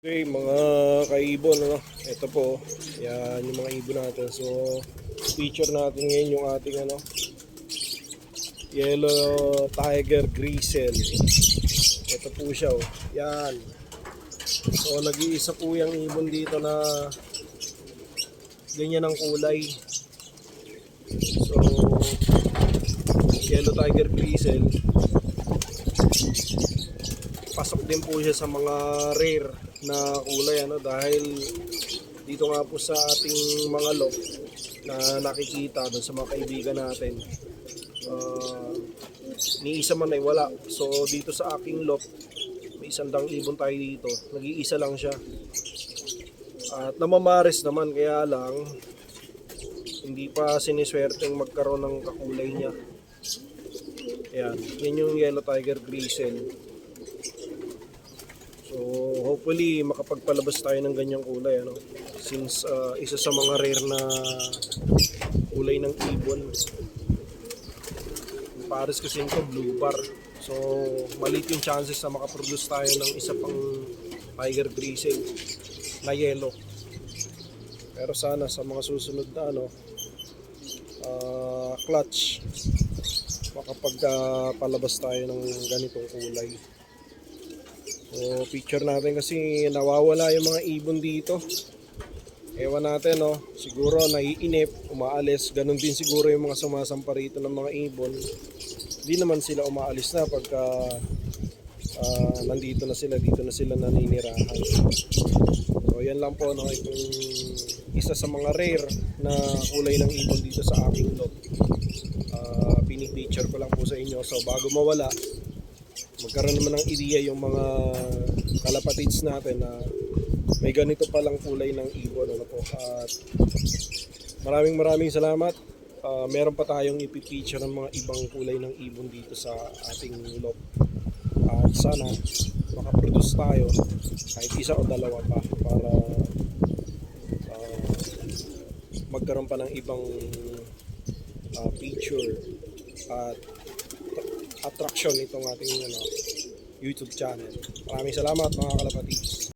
Okay, mga kaibon, ano? Ito po, yan yung mga ibon natin. So, feature natin ngayon yung ating ano, yellow tiger grisel. Ito po siya, oh. Yan. So, nag-iisa po yung ibon dito na ganyan ang kulay. So, yellow tiger grisel. Pasok din po siya sa mga rare na kulay ano dahil dito nga po sa ating mga lot na nakikita doon sa mga kaibigan natin. Uh, ni isa man ay wala. So dito sa aking lot may isang dang ibon tayo dito. Nag-iisa lang siya. At namamares naman kaya lang hindi pa siniswerteng magkaroon ng kakulay niya. Yan yan yung yellow tiger grisel So hopefully makapagpalabas tayo ng ganyang kulay ano. Since uh, isa sa mga rare na kulay ng ibon. Paris kasi ito blue bar. So maliit yung chances na makaproduce tayo ng isa pang tiger grisel na yellow. Pero sana sa mga susunod na ano uh, clutch makapagpalabas tayo ng ganitong kulay. So, picture natin kasi nawawala yung mga ibon dito. Ewan natin, no? Siguro naiinip, umaalis. Ganon din siguro yung mga sumasampa rito ng mga ibon. Hindi naman sila umaalis na pagka ah, nandito na sila, dito na sila naninirahan. So, yan lang po, no? Itong isa sa mga rare na kulay ng ibon dito sa aking lot. Uh, pinipicture ko lang po sa inyo. So, bago mawala, magkaroon naman ng idea yung mga kalapatids natin na may ganito palang kulay ng ibon ano po. At maraming maraming salamat. Ah, meron pa tayong ipipicture ng mga ibang kulay ng ibon dito sa ating lot at sana makaproduce tayo kahit isa o dalawa pa para ah, magkaroon pa ng ibang ah, feature. At attraction itong ating ano, YouTube channel. Maraming salamat mga kalapatids.